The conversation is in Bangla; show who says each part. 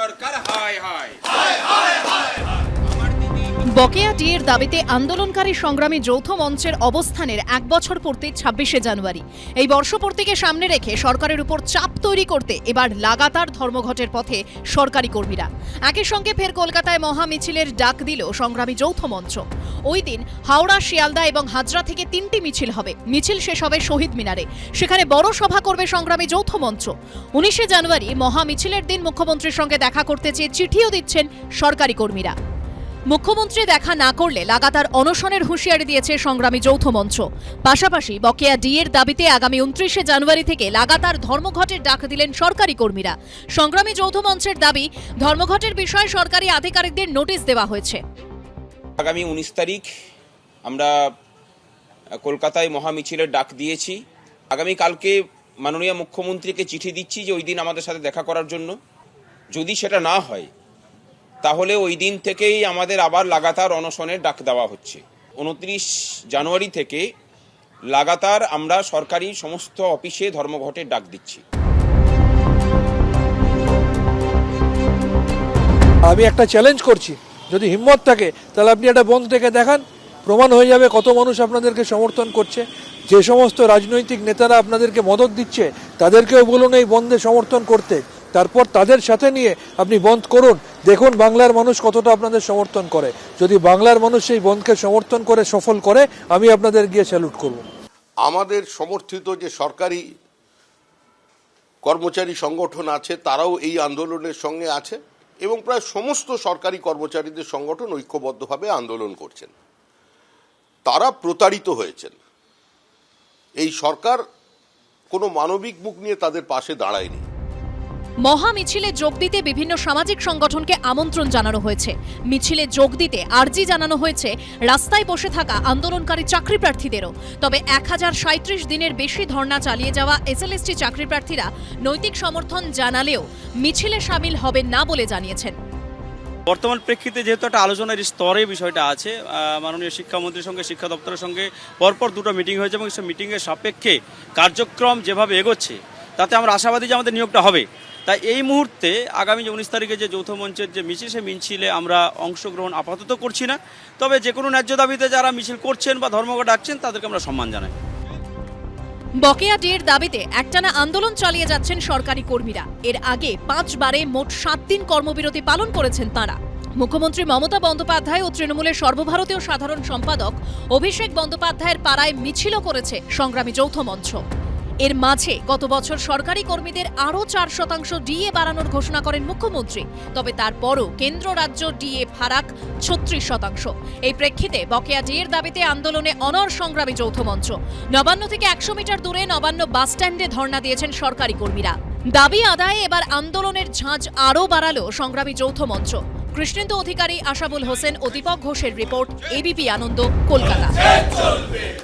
Speaker 1: সরকার হায় হায়।
Speaker 2: হায় বকেয়া ডিএর দাবিতে আন্দোলনকারী সংগ্রামী যৌথ মঞ্চের অবস্থানের এক বছর পূর্তি ছাব্বিশে জানুয়ারি। এই বর্ষপূর্তিকে সামনে রেখে সরকারের উপর চাপ তৈরি করতে এবার লাগাতার ধর্মঘটের পথে সরকারি কর্মীরা। একই সঙ্গে ফের কলকাতায় মহা মিছিলের ডাক দিল সংগ্রামী যৌথ মঞ্চ। ওই দিন হাওড়া, শিয়ালদা এবং হাজরা থেকে তিনটি মিছিল হবে। মিছিল শেষ হবে শহীদ মিনারে। সেখানে বড় সভা করবে সংগ্রামী যৌথ মঞ্চ। উনিশে জানুয়ারি মহা মিছিলের দিন মুখ্যমন্ত্রীর সঙ্গে দেখা করতে চেয়ে চিঠিও দিচ্ছেন সরকারি কর্মীরা। মুখ্যমন্ত্রী দেখা না করলে লাগাতার অনশনের হুঁশিয়ারি দিয়েছে সংগ্রামী যৌথ মঞ্চ। পাশাপাশি বকেয়া ডিএর দাবিতে আগামী উনত্রিশে জানুয়ারি থেকে লাগাতার ধর্মঘটের ডাক দিলেন সরকারি কর্মীরা। সংগ্রামী যৌথ মঞ্চের দাবি, ধর্মঘটের বিষয়ে সরকারি আধিকারিকদের নোটিশ দেওয়া হয়েছে।
Speaker 1: আগামী উনিশ তারিখ আমরা কলকাতায় মহামিছিলের ডাক দিয়েছি। আগামী কালকে মাননীয় মুখ্যমন্ত্রীকে চিঠি দিচ্ছি যে ওই দিন আমাদের সাথে দেখা করার জন্য। যদি সেটা না হয় তাহলে ওই দিন থেকেই আমাদের আবার লাগাতার অনশনের ডাক দেওয়া হচ্ছে। উনত্রিশ জানুয়ারি থেকে লাগাতার আমরা সরকারি সমস্ত অফিসে ধর্মঘটের ডাক দিচ্ছি।
Speaker 3: আমি একটা চ্যালেঞ্জ করছি। যদি হিম্মত থাকে, তাহলে আপনি একটা বন্ধ থেকে দেখান। প্রমাণ হয়ে যাবে কত মানুষ আপনাদেরকে সমর্থন করছে। যে সমস্ত রাজনৈতিক নেতারা আপনাদেরকে মদত দিচ্ছে, তাদেরকেও বলুন এই বন্ধে সমর্থন করতে। তারপর তাদের সাথে নিয়ে আপনি বন্ধ করুন। দেখুন, বাংলার মানুষ কতটা আপনাদের সমর্থন করে। যদি বাংলার মানুষ এই বন্ধকে সমর্থন করে, সফল করে, আমি আপনাদের গিয়ে স্যালুট করব।
Speaker 4: আমাদের সমর্থিত যে সরকারি কর্মচারী সংগঠন আছে, তারাও এই আন্দোলনের সঙ্গে আছে এবং প্রায় সমস্ত সরকারি কর্মচারীদের সংগঠন ঐক্যবদ্ধভাবে আন্দোলন করছেন। তারা প্রতারিত হয়েছেন। এই সরকার কোনো মানবিক মুখ নিয়ে তাদের পাশে দাঁড়ায়নি।
Speaker 2: মহা মিছিলে যোগ দিতে বিভিন্ন সামাজিক সংগঠনকে আমন্ত্রণ জানানো হয়েছে। মিছিলে যোগ দিতে আর্জি জানানো হয়েছে রাস্তায় বসে থাকা আন্দোলনকারী চাকরি প্রার্থীদেরও তবে এক হাজার দিনের বেশি ধর্ণা চালিয়ে যাওয়া এসএলএসটি চাকরি প্রার্থীরা নৈতিক সমর্থন জানালেও মিছিলে সামিল হবেন না বলে জানিয়েছেন।
Speaker 5: বর্তমান প্রেক্ষিতে যেহেতু একটা আলোচনার স্তরে বিষয়টা আছে মাননীয় শিক্ষামন্ত্রীর সঙ্গে, শিক্ষা দপ্তরের সঙ্গে পরপর দুটো মিটিং হয়েছে এবং সেই মিটিংয়ের সাপেক্ষে কার্যক্রম যেভাবে এগোচ্ছে, তাতে আমরা আশাবাদী যে আমাদের নিয়োগটা হবে। তাই এই মুহূর্তে আগামী উনিশ তারিখে যে যৌথ মঞ্চের যে মিছিল সে মিছিলে আমরা অংশগ্রহণ আপাতত করছি না। তবে যে কোনো ন্যায্য দাবিতে যারা মিছিল করছেন বা ধর্মঘট ডাকছেন, তাদেরকে আমরা সম্মান জানাই।
Speaker 2: বকেয়া ডিএর দাবিতে একটানা আন্দোলন চালিয়ে যাচ্ছেন সরকারি কর্মীরা। এর আগে পাঁচবারে মোট সাত দিন কর্মবিরতি পালন করেছেন তাঁরা। মুখ্যমন্ত্রী মমতা বন্দ্যোপাধ্যায় ও তৃণমূলের সর্বভারতীয় সাধারণ সম্পাদক অভিষেক বন্দ্যোপাধ্যায়ের পাড়ায় মিছিলও করেছে সংগ্রামী যৌথ মঞ্চ। এর মাঝে গত বছর সরকারি কর্মীদের আরও চার শতাংশ ডিএ বাড়ানোর ঘোষণা করেন মুখ্যমন্ত্রী। তবে তারপরও কেন্দ্র রাজ্য ডিএ ফারাক ছত্রিশ শতাংশ। এই প্রেক্ষিতে বকেয়া ডিএর দাবিতে আন্দোলনে অনর সংগ্রামী যৌথ মঞ্চ। নবান্ন থেকে একশো মিটার দূরে নবান্ন বাসস্ট্যান্ডে ধর্ণা দিয়েছেন সরকারি কর্মীরা। দাবি আদায়ে এবার আন্দোলনের ঝাঁজ আরও বাড়ালো সংগ্রামী যৌথ মঞ্চ। কৃষ্ণেন্দু অধিকারী আশাবুল হোসেন ও দীপক ঘোষের রিপোর্ট, এবিপি আনন্দ, কলকাতা।